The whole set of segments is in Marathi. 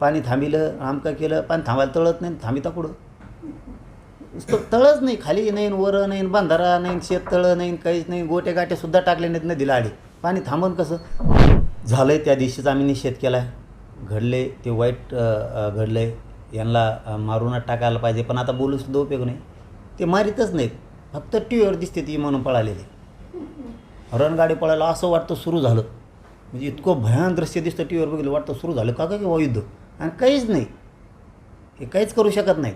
पाणी थांबिलं काय केलं पाणी थांबायला तळत नाही थांबिता कुठं? नुसतं तळच नाही खाली नाही वर नाही बांधारा नाही शेत तळं नाही काहीच नाही गोटे सुद्धा टाकले नाहीत नदीला आडे. पाणी थांबन कसं? झालं आहे त्या दिवशीच आम्ही निषेध केला आहे घडले ते वाईट घडलं आहे यांना मारूनच टाकायला पाहिजे पण आता बोलूसुद्धा उपयोग नाही. ते मारीतच नाहीत. फक्त टी व्हीवर दिसते ती म्हणून पळालेली. रणगाडी पळायला असं वाटतं सुरू झालं. म्हणजे इतकं भयान दृश्य दिसतं टी व्हीवर बघितलं वाटतं सुरू झालं का का युद्ध आणि काहीच नाही. हे काहीच करू शकत नाहीत.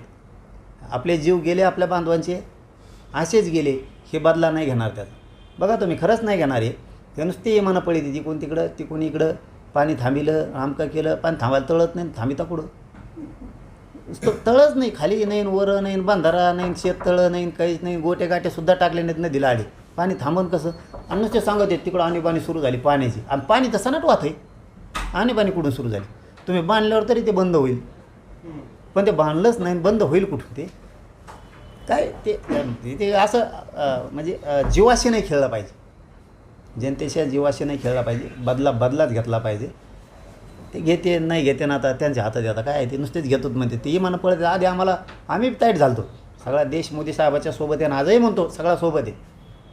आपले जीव गेले आपल्या बांधवांचे असेच गेले हे बदला नाही घेणार त्याचा. बघा तुम्ही खरंच नाही घेणार आहे ते नुसते येमानं पळी ती कोण तिकडं तिकून इकडं पाणी थांबिलं आमकं केलं पाणी थांबायला तळत नाही थांबिता कुठं? नुसतं तळच नाही खाली नाही वरं नाही बांधारा नाही शेत तळं नाही काहीच नाही गोटे गाटेसुद्धा टाकले नाहीत नदीला आले पाणी थांबन कसं? आणि नुसते सांगत आहेत तिकडं आणीबाणी सुरू झाली पाण्याची. आणि पाणी तसं नाट वाहत आहे आणीबाणी कुठून सुरू झाली? तुम्ही बांधल्यावर तरी ते बंद होईल. पण ते बांधलंच नाही बंद होईल कुठून ते? काय ते ते असं म्हणजे जीवाशी नाही खेळलं पाहिजे. जनतेच्या जीवाशी नाही खेळला पाहिजे. बदला बदलाच घेतला पाहिजे. ते घेते नाही घेते ना आता त्यांच्या हातात आता काय आहे ते? नुसतेच घेतोच म्हणते. तेही म्हणा पळत आधी आम्हाला आम्ही ताईट झालतो. सगळा देश मोदी साहेबाच्या सोबत आहे आणि आजही म्हणतो सगळा सोबत आहे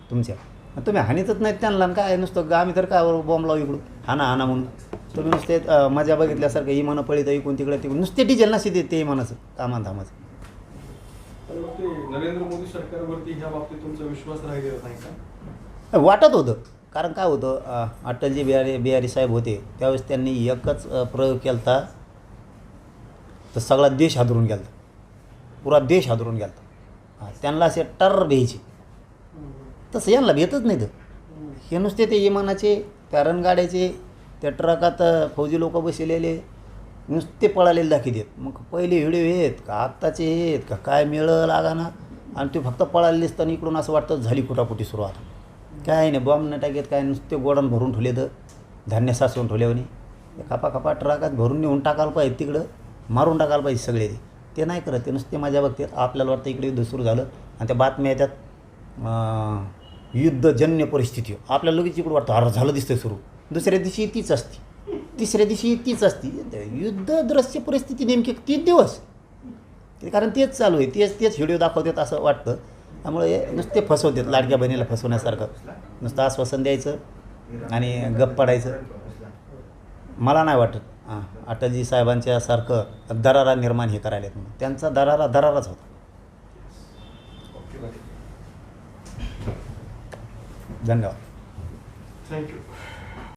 तुमच्या. तुम्ही हानीतच नाहीत त्यांना. काय नुसतं गा- आम्ही तर काय बॉम्ब लावू इकडून? हाना हाना म्हणून. तुम्ही नुसते मजा बघितल्यासारखं ही म्हणं पळीत इकडून तिकडे तिकडून. नुसते डिझेल नसे ते ते म्हणाचं कामान धामाचं. नरेंद्र मोदी सरकारवरती ह्या बाबतीत तुमचा विश्वास राहिलेला नाही का? वाटत होतं. कारण काय होतं अटलजी बिहारी बिहारी साहेब होते. त्यावेळेस त्यांनी एकच प्रयोग केला होता तर सगळा देश हादरून गेला पुरा देश हादरून गेला त्यांना असे टर भ्यायचे. तसं यांना भेटच नाही तर. हे नुसते ते विमानाचे त्या रणगाड्याचे त्या ट्रकात फौजी लोक बसलेले नुसते पळालेले दाखी देत मग पहिले व्हिडिओ आहेत का? आत्ताचे आहेत का? काय मिळं लागा ना आणि ते फक्त पळालेले असताना इकडून असं वाटतं झाली कुटापुटी सुरुवात. काय नाही बॉम्ब नाही टाकेत काय नुसते गोडण भरून ठेवले तर धान्य साचवून ठेवले म्हणे ते खापा ट्रकात भरून नेऊन टाकायला पाहिजे तिकडं मारून टाकायला पाहिजे सगळे ते. ते नाही करत ते नुसते माझ्या बघतात. आपल्याला वाटतं इकडे युद्ध सुरू झालं आणि त्या बातम्या येतात युद्धजन्य परिस्थिती. आपल्या लगेच इकडं वाटतं अर झालं दिसतंय सुरू. दुसऱ्या दिवशी तीच असते. तिसऱ्या दिवशी तीच असते. युद्ध दृश्य परिस्थिती नेमकी तीन दिवस. ते कारण तेच चालू आहे. तेच तेच व्हिडिओ दाखवतात असं वाटतं. त्यामुळे नुसते फसवतात लाडक्या बहिणीला फसवण्यासारखं. नुसतं आश्वासन द्यायचं आणि गप पडायचं. मला नाही वाटत. हां अटलजी साहेबांच्यासारखं दरारा निर्माण हे करायला येत म्हणून. त्यांचा दरारा दराराच होता. धन्यवाद थँक्यू